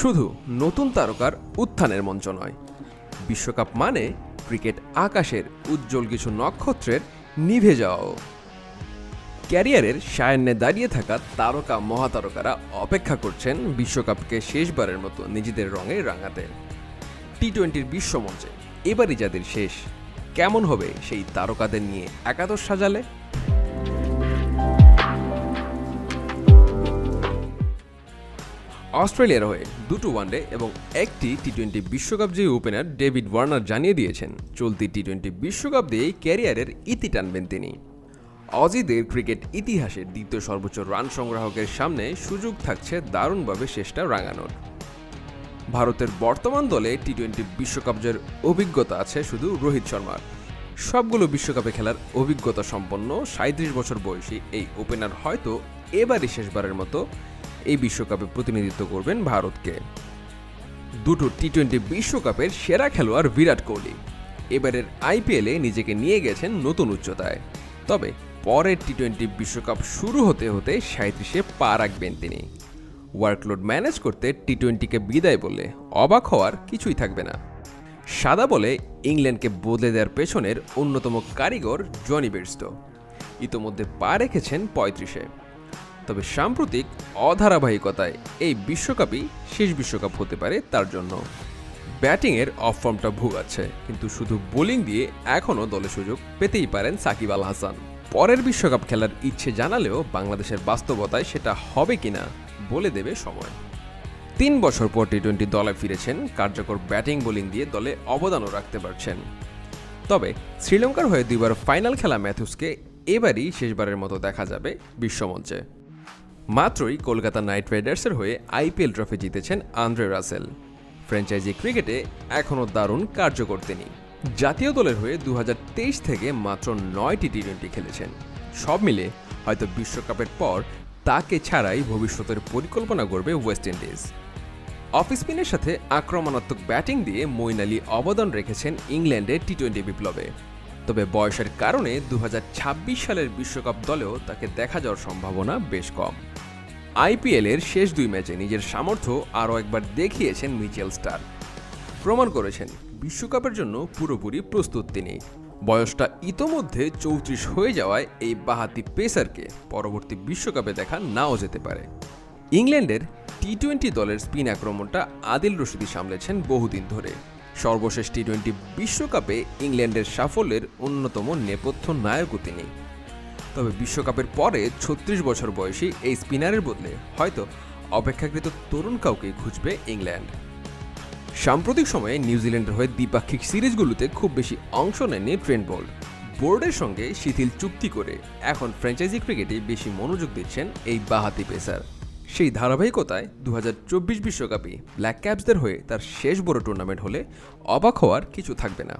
শুধু নতুন তারকার উত্থানের মঞ্চ নয়। বিশ্বকাপ মানে ক্রিকেট আকাশের উজ্জ্বল কিছু নক্ষত্রের নিভে যাওয়াও। ক্যারিয়ারের সায়ান্নে দাঁড়িয়ে থাকা তারকা মহাতারকারা অপেক্ষা করছেন বিশ্বকাপকে শেষবারের মতো নিজেদের রঙে রাঙাতে। টি টোয়েন্টির বিশ্বমঞ্চে এবারই যাদের শেষ, কেমন হবে সেই তারকাদের নিয়ে একাদশ সাজালে? অস্ট্রেলিয়ার হয়ে দুটো ওয়ানডে এবং একটি টি টোয়েন্টি বিশ্বকাপ জয়ী ওপেনার ডেভিড ওয়ার্নার জানিয়ে দিয়েছেন, চলতি টি টোয়েন্টি বিশ্বকাপ দিয়েই ক্যারিয়ারের ইতি টানবেন তিনি। অজিদের ক্রিকেট ইতিহাসের দ্বিতীয় সর্বোচ্চ রান সংগ্রাহকের সামনে সুযোগ থাকছে দারুণভাবে শেষটা রাঙানোর। ভারতের বর্তমান দলে টি টোয়েন্টি বিশ্বকাপ জয়ের অভিজ্ঞতা আছে শুধু রোহিত শর্মার। সবগুলো বিশ্বকাপে খেলার অভিজ্ঞতা সম্পন্ন সাঁত্রিশ বছর বয়সী এই ওপেনার হয়তো এবারই শেষবারের মতো এই বিশ্বকাপে প্রতিনিধিত্ব করবেন ভারতকে। দুটো টি টোয়েন্টি বিশ্বকাপের সেরা খেলোয়াড় বিরাট কোহলি। এবারের আইপিএলে নিজেকে নিয়ে গেছেন নতুন উচ্চতায়। তবে পরের টি টোয়েন্টি বিশ্বকাপ শুরু হতে হতে সাঁত্রিশে পা রাখবেন তিনি। ওয়ার্কলোড ম্যানেজ করতে টি টোয়েন্টিকে বিদায় বললে অবাক হওয়ার কিছুই থাকবে না। সাদা বলে ইংল্যান্ডকে বদলে দেওয়ার পেছনের অন্যতম কারিগর জনি বেরস্টো ইতোমধ্যে পা রেখেছেন পঁয়ত্রিশে। তবে সাম্প্রতিক অধারাবাহিকতায় এই বিশ্বকাপই শেষ বিশ্বকাপ হতে পারে তার জন্য। ব্যাটিংয়ের অফ ফর্মটা ভুগাচ্ছে কিন্তু শুধু বোলিং দিয়ে এখনও দলে সুযোগ পেতেই পারেন সাকিব আল হাসান। পরের বিশ্বকাপ খেলার ইচ্ছে জানালেও বাংলাদেশের বাস্তবতায় সেটা হবে কিনা বলে দেবে সময়। তিন বছর পর টি টোয়েন্টি দলে ফিরেছেন, কার্যকর ব্যাটিং বোলিং দিয়ে দলে অবদানও রাখতে পারছেন। তবে শ্রীলঙ্কার হয়ে দুইবার ফাইনাল খেলা ম্যাথুসকে এবারই শেষবারের মতো দেখা যাবে বিশ্বমঞ্চে। মাত্রই কলকাতা নাইট রাইডার্সের হয়ে আইপিএল ট্রফি জিতেছেন আন্দ্রে রাসেল। ফ্র্যাঞ্চাইজি ক্রিকেটে এখনও দারুণ কার্যকর তিনি। জাতীয় দলের হয়ে দু হাজার তেইশ থেকে মাত্র নয়টি টি টোয়েন্টি খেলেছেন। সব মিলে হয়তো বিশ্বকাপের পর তাকে ছাড়াই ভবিষ্যতের পরিকল্পনা করবে ওয়েস্ট ইন্ডিজ। অফ স্পিনের সাথে আক্রমণাত্মক ব্যাটিং দিয়ে মইন আলী অবদান রেখেছেন ইংল্যান্ডের টি টোয়েন্টি বিপ্লবে। তবে বয়সের কারণে দু হাজার ছাব্বিশ সালের বিশ্বকাপ দলেও তাকে দেখা যাওয়ার সম্ভাবনা বেশ কম। আইপিএলের শেষ দুই ম্যাচে নিজের সামর্থ্য আরও একবার দেখিয়েছেন মিচেল স্টার। প্রমাণ করেছেন, বিশ্বকাপের জন্য পুরোপুরি প্রস্তুত তিনি। বয়সটা ইতোমধ্যে চৌত্রিশ হয়ে যাওয়ায় এই বাহাতি পেসারকে পরবর্তী বিশ্বকাপে দেখা নাও যেতে পারে। ইংল্যান্ডের টি টোয়েন্টি দলের স্পিন আক্রমণটা আদিল রশিদি সামলেছেন বহুদিন ধরে। সর্বশেষ টি টোয়েন্টি বিশ্বকাপে ইংল্যান্ডের সাফল্যের অন্যতম নেপথ্য নায়কও তিনি। তবে বিশ্বকাপের পরে ছত্রিশ বছর বয়সী এই স্পিনারের বদলে হয়তো অপেক্ষাকৃত তরুণ কাউকে খুঁজবে ইংল্যান্ড। সাম্প্রতিক সময়ে নিউজিল্যান্ডের হয়ে দ্বিপাক্ষিক সিরিজগুলোতে খুব বেশি অংশ নেননি ট্রেন্ট বোল্ট বোর্ডের সঙ্গে শিথিল চুক্তি করে এখন ফ্র্যাঞ্চাইজি ক্রিকেটে বেশি মনোযোগ দিচ্ছেন এই বাহাতি পেসার। সেই ধারাবাহিকতায় দু বিশ্বকাপে ব্ল্যাক ক্যাপসদের হয়ে তার শেষ বড় টুর্নামেন্ট হলে অবাক হওয়ার কিছু থাকবে না।